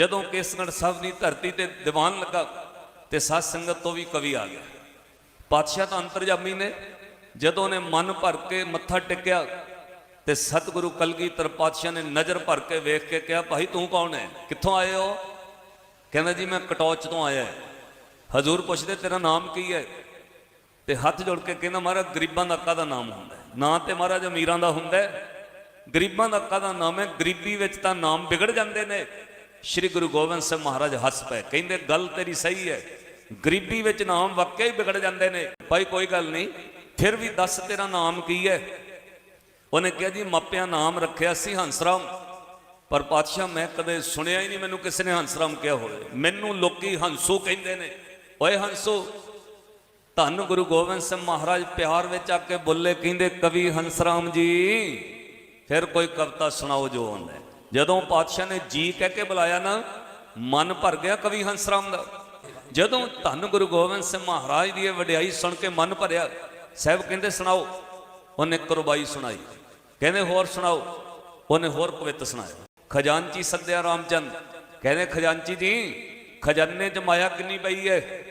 ਜਦੋਂ ਕੇਸਗੜ੍ਹ ਸਾਹਿਬ ਦੀ ਧਰਤੀ ਤੇ ਦੀਵਾਨ ਲੱਗਾ ਤੇ ਸਾਧ ਸੰਗਤ ਤੋਂ ਵੀ ਕਵੀ ਆ ਗਿਆ। ਪਾਤਸ਼ਾਹ ਤਾਂ ਅੰਤਰਜਾਮੀ ਨੇ, ਜਦੋਂ ਨੇ ਮਨ ਭਰ ਕੇ ਮੱਥਾ ਟੇਕਿਆ ਤੇ ਸਤਿਗੁਰੂ ਕਲਗੀਧਰ ਪਾਤਸ਼ਾਹ ਨੇ ਨਜ਼ਰ ਭਰ ਕੇ ਵੇਖ ਕੇ ਕਿਹਾ, ਭਾਈ ਤੂੰ ਕੌਣ ਹੈ? ਕਿੱਥੋਂ ਆਏ ਹੋ? ਕਹਿੰਦਾ, ਜੀ, ਮੈਂ ਕਟੌਚ ਤੋਂ ਆਇਆ ਹਜ਼ੂਰ ਪੁੱਛਦੇ, ਤੇਰਾ ਨਾਮ ਕੀ ਹੈ? ਤੇ ਹੱਥ ਜੋੜ ਕੇ ਕਹਿੰਦਾ, ਮਹਾਰਾਜ, ਗਰੀਬਾਂ ਦਾ ਕਾਹਦਾ ਨਾਮ ਹੁੰਦਾ ਨਾ ਨਾਂ ਤੇ ਮਹਾਰਾਜ ਅਮੀਰਾਂ ਦਾ ਹੁੰਦਾ ਗਰੀਬਾਂ ਦਾ ਕਾਹਦਾ ਨਾਮ ਹੈ? ਗਰੀਬੀ ਵਿੱਚ ਤਾਂ ਨਾਮ ਵਿਗੜ ਜਾਂਦੇ ਨੇ। ਸ੍ਰੀ ਗੁਰੂ ਗੋਬਿੰਦ ਸਿੰਘ ਮਹਾਰਾਜ ਹੱਸ ਪਏ, ਕਹਿੰਦੇ, ਗੱਲ ਤੇਰੀ ਸਹੀ ਹੈ। ਗਰੀਬੀ ਵਿੱਚ ਨਾਮ ਵਾਕਿਆ ਹੀ ਵਿਗੜ ਜਾਂਦੇ ਨੇ। ਭਾਈ, ਕੋਈ ਗੱਲ ਨਹੀਂ, ਫਿਰ ਵੀ ਦੱਸ ਤੇਰਾ ਨਾਮ ਕੀ ਹੈ? ਉਹਨੇ ਕਿਹਾ, ਜੀ, ਮਾਪਿਆਂ ਨਾਮ ਰੱਖਿਆ ਸੀ ਹੰਸਰਾਮ ਪਰ ਪਾਤਸ਼ਾਹ, ਮੈਂ ਕਦੇ ਸੁਣਿਆ ਹੀ ਨਹੀਂ ਮੈਨੂੰ ਕਿਸੇ ਨੇ ਹੰਸਰਾਮ ਕਿਹਾ ਹੋਵੇ। ਮੈਨੂੰ ਲੋਕੀ ਹੰਸੂ ਕਹਿੰਦੇ ਨੇ। ਓਏ ਹੰਸੂ, ਧੰਨ ਗੁਰੂ ਗੋਬਿੰਦ ਸਿੰਘ ਮਹਾਰਾਜ ਪਿਆਰ ਵਿੱਚ ਆ ਕੇ ਬੋਲੇ, ਕਹਿੰਦੇ, ਕਵੀ ਹੰਸਰਾਮ ਜੀ, ਫਿਰ ਕੋਈ ਕਵਿਤਾ ਸੁਣਾਓ ਜੋ ਹੁੰਦਾ ਜਦੋਂ ਪਾਤਸ਼ਾਹ ਨੇ ਜੀ ਕਹਿ ਕੇ ਬੁਲਾਇਆ ਨਾ, ਮਨ ਭਰ ਗਿਆ ਕਵੀ ਹੰਸਰਾਮ ਦਾ। ਜਦੋਂ ਧੰਨ ਗੁਰੂ ਗੋਬਿੰਦ ਸਿੰਘ ਮਹਾਰਾਜ ਦੀ ਇਹ ਵਡਿਆਈ ਸੁਣ ਕੇ ਮਨ ਭਰਿਆ, ਸਾਹਿਬ ਕਹਿੰਦੇ, ਸੁਣਾਓ। ਉਹਨੇ ਕੁਰਬਾਈ ਸੁਣਾਈ। ਕਹਿੰਦੇ, ਹੋਰ ਸੁਣਾਓ? ਉਹਨੇ ਹੋਰ ਕਵਿਤ ਸੁਣਾਇਆ। ਖਜ਼ਾਨਚੀ ਸੱਦਿਆ ਰਾਮਚੰਦ। ਕਹਿੰਦੇ, ਖਜ਼ਾਨਚੀ ਜੀ, ਖਜ਼ਾਨੇ 'ਚ ਮਾਇਆ ਕਿੰਨੀ ਪਈ ਹੈ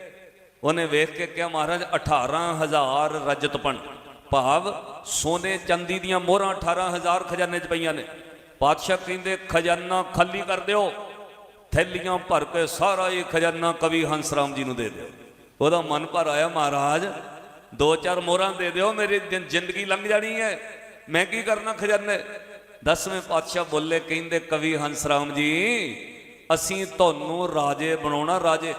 ਉਹਨੇ ਵੇਖ ਕੇ ਕਿਹਾ, ਮਹਾਰਾਜ 18000 ਰਜਤ ਪਣ। ਭਾਵ ਸੋਨੇ ਚਾਂਦੀ ਦੀਆਂ ਮੋਹਰਾਂ 18000 ਖਜ਼ਾਨੇ 'ਚ ਪਈਆਂ ਨੇ। ਪਾਤਸ਼ਾਹ ਕਹਿੰਦੇ, ਖਜ਼ਾਨਾ ਖਾਲੀ ਕਰ ਦਿਓ। ਥੈਲੀਆਂ ਭਰ ਕੇ ਸਾਰਾ ਇਹ ਖਜ਼ਾਨਾ ਕਵੀ ਹੰਸਰਾਮ ਜੀ ਨੂੰ ਦੇ ਦਿਓ। ਉਹਦਾ ਮਨ ਭਰ ਆਇਆ, ਮਹਾਰਾਜ, ਦੋ ਚਾਰ ਮੋਹਰਾਂ ਦੇ ਦਿਓ, ਮੇਰੀ ਜ਼ਿੰਦਗੀ ਲੰਘ ਜਾਣੀ ਹੈ। ਮੈਂ ਕੀ ਕਰਨਾ ਖਜ਼ਾਨੇ? ਦਸਵੇਂ ਪਾਤਸ਼ਾਹ ਬੋਲੇ, ਕਹਿੰਦੇ, ਕਵੀ ਹੰਸਰਾਮ ਜੀ, ਅਸੀਂ ਤੁਹਾਨੂੰ ਰਾਜੇ ਬਣਾਉਣਾ, ਰਾਜੇ